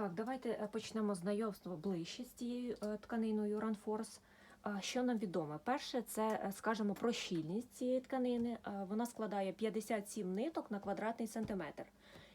Так, давайте е, почнемо знайомство ближче з цією е, тканиною. А, Що нам відомо? Перше, це е, скажемо про щільність цієї тканини. Вона складає 57 ниток на квадратний сантиметр.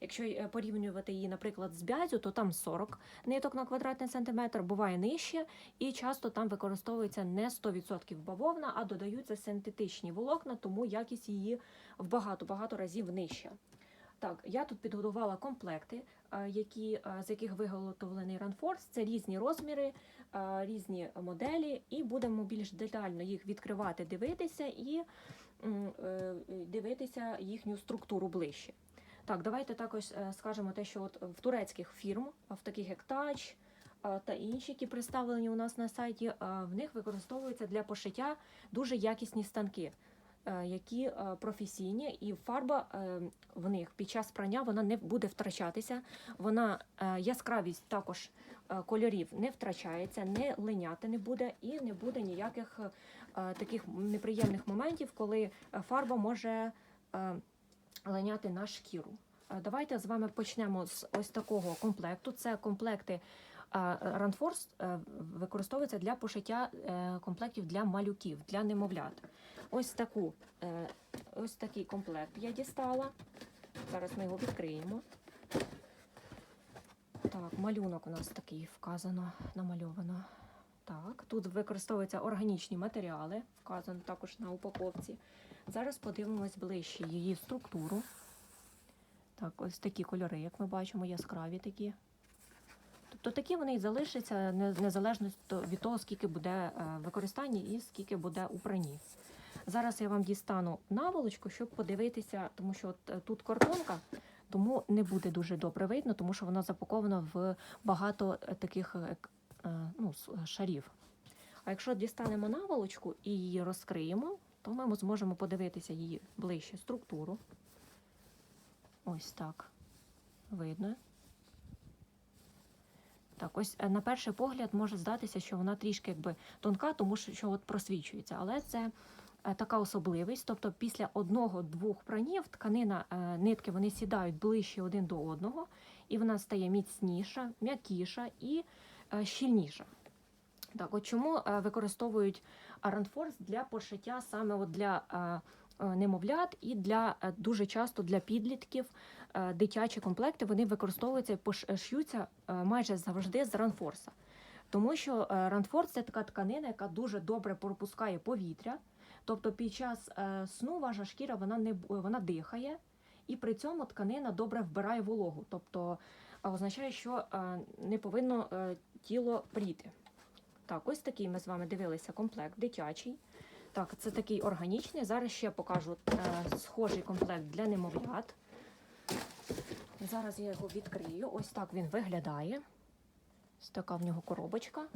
Якщо порівнювати її, наприклад, з бязю, то там 40 ниток на квадратний сантиметр, буває нижче, і часто там використовується не 100% бавовна, а додаються синтетичні волокна, тому якість її в багато-багато разів нижча. Так, я тут підготувала комплекти, е, які, е, з яких виготовлений Runforce. Це різні розміри, е, різні моделі, і будемо більш детально їх відкривати, дивитися і дивитися їхню структуру ближче. Так, давайте також скажемо те, що от в турецьких фірм, в таких як Touch та інші, які представлені у нас на сайті, в них використовуються для пошиття дуже якісні станки які е, професійні, і фарба е, в них під час прання вона не буде втрачатися. Вона е, яскравість також е, кольорів не втрачається, не линяти не буде і не буде ніяких е, таких неприємних моментів, коли е, фарба може е, линяти на шкіру. Е, Давайте з вами почнемо з ось такого комплекту. Це комплекти. Ранфорс використовується для пошиття е, комплектів для малюків, для немовлят. Ось таку, е, ось такий комплект я дістала. Зараз ми його відкриємо. Так, малюнок у нас такий вказано, намальовано. Так, тут використовуються органічні матеріали, вказано також на упаковці. Зараз подивимось ближче її структуру. Так, ось такі кольори, як ми бачимо, яскраві такі. Тобто такі вони і залишаться незалежно від того, скільки буде е, використання і скільки буде у пранні. Зараз я вам дістану наволочку, щоб подивитися, тому що от е, тут картонка, тому не буде дуже добре видно, тому що вона запакована в багато е, таких ну, шарів. А якщо дістанемо наволочку і її розкриємо, то ми зможемо подивитися її ближче структуру. Ось так видно. Так, ось е, на перший погляд може здатися, що вона трішки якби тонка, тому що, от просвічується. Але це е, така особливість. Тобто після одного-двох пранів тканина, е, нитки вони сідають ближче один до одного, і вона стає міцніша, м'якіша і щільніша. Так, от чому використовують Aranforce для пошиття саме от для немовлят і для дуже часто для підлітків дитячі комплекти вони використовуються і пош- шиються е, майже завжди з ранфорса. Тому що е, ранфорс це така тканина, яка дуже добре пропускає повітря. Тобто під час е, сну ваша шкіра вона не вона дихає, і при цьому тканина добре вбирає вологу. Тобто е, означає, що е, не повинно е, тіло пріти. Так, ось такий ми з вами дивилися комплект дитячий. Так, це такий органічний. Зараз ще покажу е, схожий комплект для немовлят. Зараз я його відкрию. Ось так він виглядає. Ось така в нього коробочка.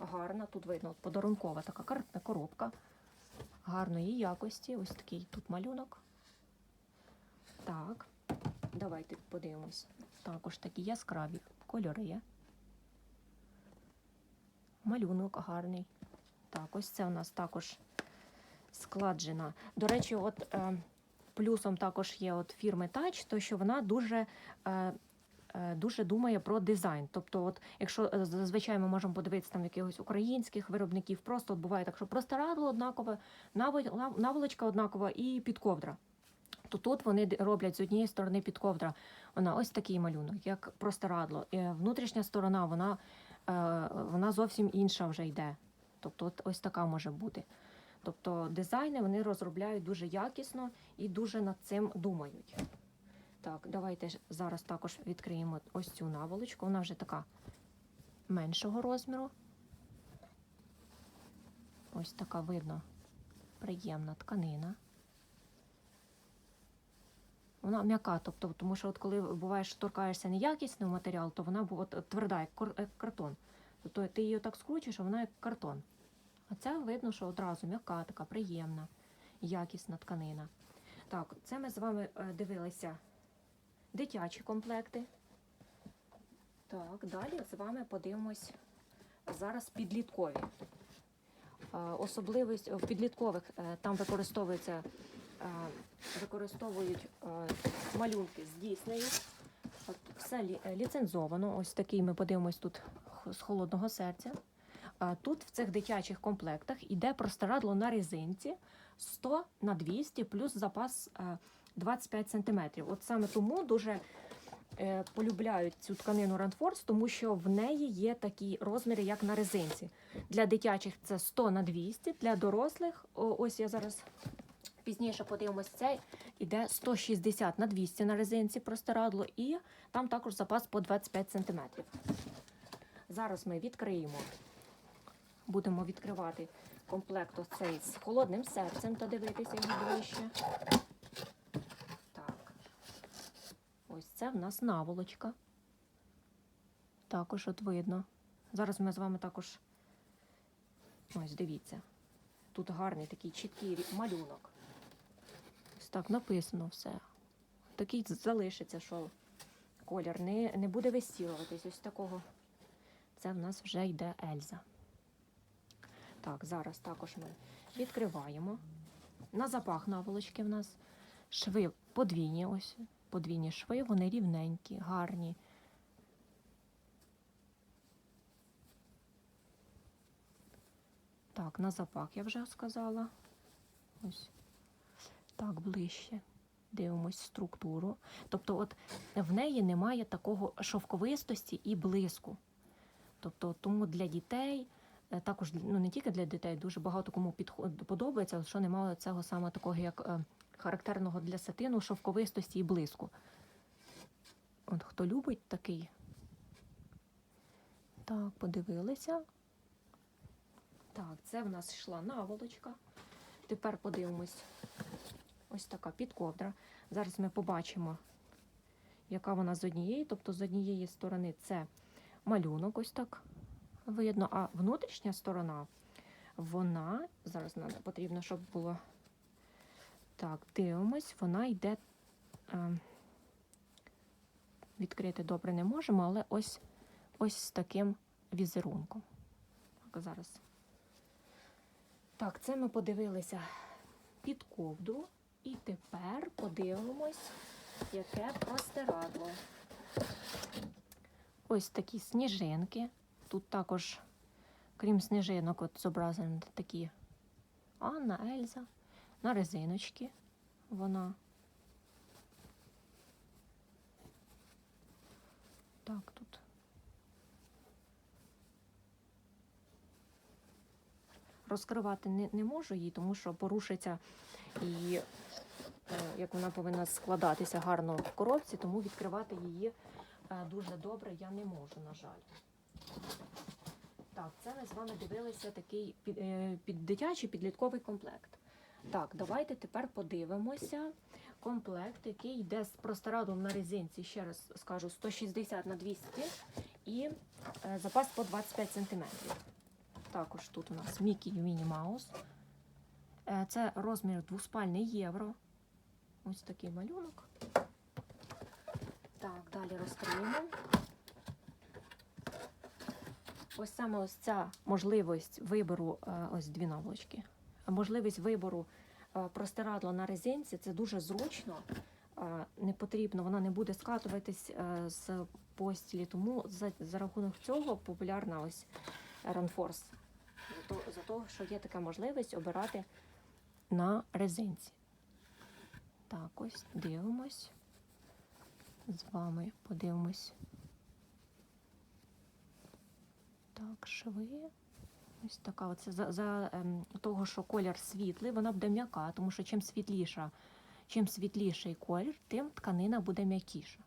Гарна. Тут видно подарункова така картна коробка. Гарної якості. Ось такий тут малюнок. Так, давайте подивимось. Також такі яскраві кольори. Малюнок гарний. Так, ось це у нас також складжена. До речі, от е, плюсом також є от фірми Touch, то що вона дуже. Е, е, Дуже думає про дизайн. Тобто, от, якщо е, зазвичай ми можемо подивитися там якихось українських виробників, просто от буває так, що простирадло однакове, наволочка однакова і підковдра. То тут вони роблять з однієї сторони підковдра, вона ось такий малюнок, як простирадло. І внутрішня сторона, вона, вона зовсім інша вже йде. Тобто, от ось така може бути. Тобто дизайни вони розробляють дуже якісно і дуже над цим думають. Так, давайте зараз також відкриємо ось цю наволочку. Вона вже така меншого розміру. Ось така видно приємна тканина. Вона м'яка, тобто, тому що от коли буваєш, торкаєшся неякісний матеріал, то вона от, тверда, як, як картон. Тобто ти її так скручуєш, а вона як картон. А це видно, що одразу м'яка, така приємна, якісна тканина. Так, це ми з вами е, дивилися дитячі комплекти. Так, далі з вами подивимось зараз підліткові. Е, Особливість в підліткових е, там використовується, використовують малюнки з Діснею. Все ліцензовано. Ось такий ми подивимось тут з холодного серця. А Тут в цих дитячих комплектах іде простирадло на резинці 100 на 200 плюс запас е, 25 см. От саме тому дуже е, полюбляють цю тканину Randforce, тому що в неї є такі розміри, як на резинці. Для дитячих це 100 на 200, для дорослих, ось я зараз пізніше подивимось, це іде 160 на 200 на резинці простирадло, і там також запас по 25 см. Зараз ми відкриємо, будемо відкривати комплект оцей з холодним серцем та дивитися його ближче. Так. Ось це в нас наволочка. Також от видно. Зараз ми з вами також. Ось дивіться. Тут гарний такий чіткий малюнок. Ось так написано все. Такий залишиться, що колір не, не буде висілуватись. Ось такого. Це в нас вже йде Ельза. Так, зараз також ми відкриваємо. На запах наволочки в нас шви подвійні, ось подвійні шви, вони рівненькі, гарні. Так, на запах я вже сказала. Ось так ближче. Дивимось структуру. Тобто, от в неї немає такого шовковистості і блиску. Тобто, тому для дітей, також ну не тільки для дітей, дуже багато кому підход подобається, що немає цього саме такого, як е, характерного для сатину, шовковистості і блиску. От хто любить такий. Так, подивилися. Так, це в нас йшла наволочка. Тепер подивимось. Ось така підковдра. Зараз ми побачимо, яка вона з однієї. Тобто з однієї сторони це малюнок, ось так видно. А внутрішня сторона, вона, зараз нам потрібно, щоб було. Так, дивимось, вона йде. Е, відкрити добре не можемо, але ось ось з таким візерунком. Так, зараз. Так, це ми подивилися під ковдру. І тепер подивимось, яке простирадло. Ось такі сніжинки. Тут також, крім сніжинок, от зображені такі Анна, Ельза, на резиночки вона. Так, тут. Розкривати не, не можу її, тому що порушиться і е, як вона повинна складатися гарно в коробці, тому відкривати її е, дуже добре я не можу, на жаль. Так, це ми з вами дивилися такий під, е, під дитячий підлітковий комплект. Так, давайте тепер подивимося комплект, який йде з простирадлом на резинці, ще раз скажу, 160 на 200 і е, запас по 25 см. Також тут у нас Мікі і Міні Маус. Е, Це розмір двоспальний євро. Ось такий малюнок. Так, далі розкриємо. Ось саме ось ця можливість вибору, е, ось дві наволочки. Можливість вибору е, простирадла на резинці це дуже зручно. Е, Не потрібно, вона не буде скатуватись з постілі, тому за, за рахунок цього популярна ось Ранфорс. За того, що є така можливість обирати на резинці. Так, ось дивимось. З вами подивимось. Так, шви. Ось така. Оце за, за ем, того, що колір світлий, вона буде м'яка, тому що чим світліша, чим світліший колір, тим тканина буде м'якіша.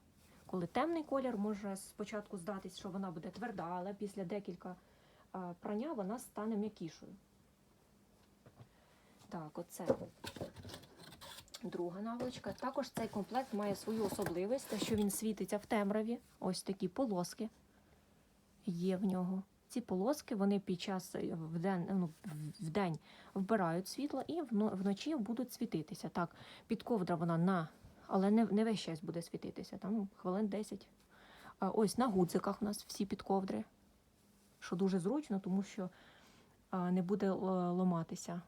Коли темний колір може спочатку здатись, що вона буде тверда, але після декілька прання вона стане м'якішою. Так, оце друга наволочка. Також цей комплект має свою особливість, те, що він світиться в темряві. Ось такі полоски є в нього. Ці полоски вони під час е, в день, ну, в день вбирають світло і вночі будуть світитися. Так, підковдра вона на, але не, не весь час буде світитися, там хвилин 10. Ось на гудзиках у нас всі підковдри, що дуже зручно, тому що не буде е, ломатися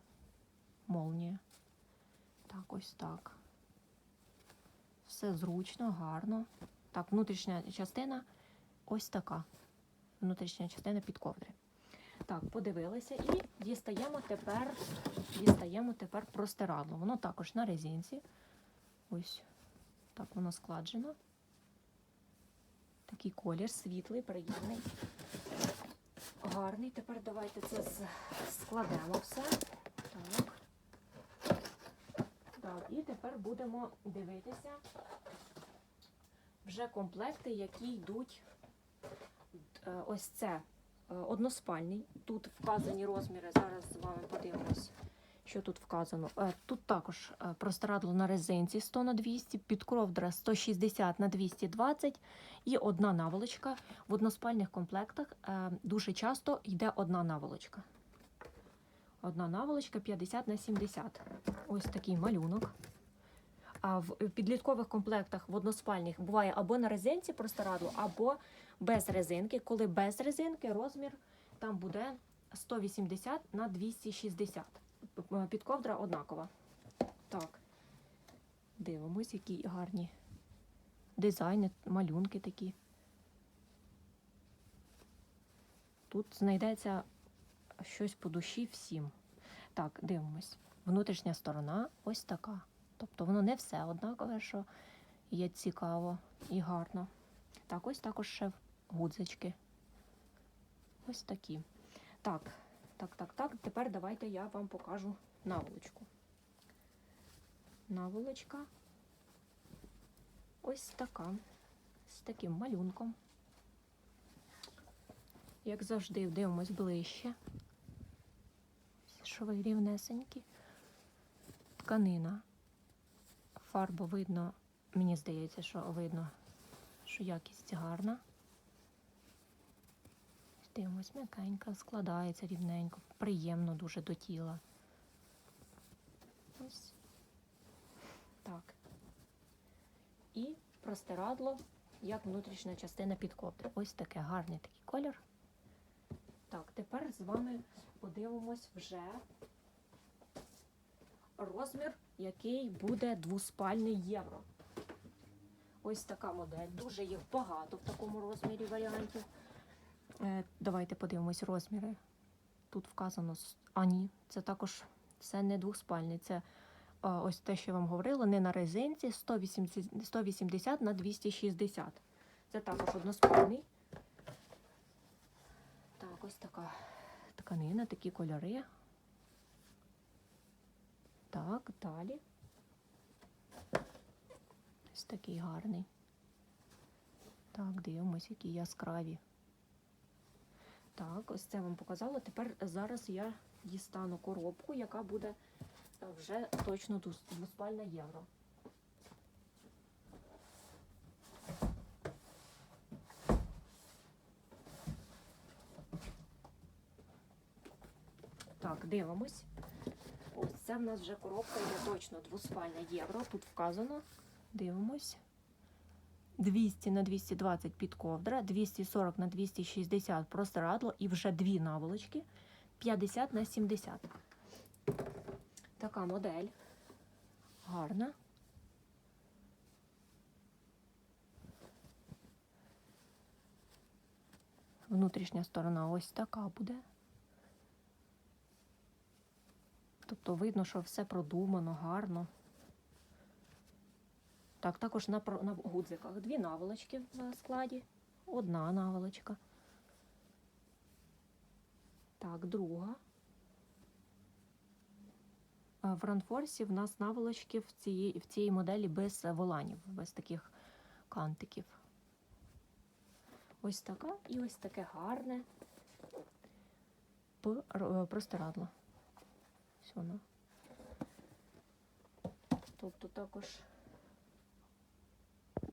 молнія. Так, ось так. Все зручно, гарно. Так, внутрішня частина ось така. Внутрішня частина під ковдри. Так, подивилися і дістаємо тепер, дістаємо тепер простирадло. Воно також на резинці. Ось так воно складжено. Такий колір світлий, приємний. Гарний. Тепер давайте це складемо все. Так. Так, і тепер будемо дивитися вже комплекти, які йдуть. Е, Ось це е, односпальний. Тут вказані розміри. Зараз з вами подивимось, що тут вказано. Е, Тут також простирадло на резинці 100 на 200, підковдра 160 на 220 і одна наволочка. В односпальних комплектах дуже часто йде одна наволочка. Одна наволочка 50 на 70. Ось такий малюнок. А в підліткових комплектах в односпальних буває або на резинці простирадло, або без резинки. Коли без резинки, розмір там буде 180 на 260. П- п- Підковдра однакова. Так. Дивимось, які гарні дизайни, малюнки такі. Тут знайдеться щось по душі всім. Так, дивимось. Внутрішня сторона ось така. Тобто воно не все однакове, що є цікаво і гарно. Так, ось також ще гудзички. Ось такі. Так, так, так, так. Тепер давайте я вам покажу наволочку. Наволочка. Ось така. З таким малюнком. Як завжди, дивимось ближче. Шви рівнесенькі. Тканина. Фарбу видно, мені здається, що видно, що якість гарна. Дивимось, м'якенька, складається рівненько, приємно дуже до тіла. Ось так. І простирадло, як внутрішня частина під ковдри. Ось таке гарний такий колір. Так, тепер з вами подивимось вже розмір, який буде двоспальний євро. Ось така модель. Дуже їх багато в такому розмірі варіантів. Е, давайте подивимось розміри. Тут вказано, а ні, це також це не двоспальний. Це ось те, що я вам говорила, не на резинці 180, 180 на 260. Це також односпальний. Так, ось така тканина, такі кольори. Так, далі. Ось такий гарний. Так, дивимось, які яскраві. Так, ось це вам показала. Тепер зараз я дістану коробку, яка буде е, вже точно двоспальна євро. Так, дивимось. Ось це в нас вже коробка йде точно двоспальна євро. Тут вказано. Дивимось. 200 на 220 під ковдра, 240 на 260 простирадло і вже дві наволочки 50 на 70. Така модель. Гарна. Внутрішня сторона ось така буде. Тобто видно, що все продумано, гарно. Так, також на, на гудзиках дві наволочки в складі, одна наволочка. Так, друга. В ранфорсі в нас наволочки в цій, в цій моделі без воланів, без таких кантиків. Ось така і ось таке гарне простирадло. Воно. Тобто також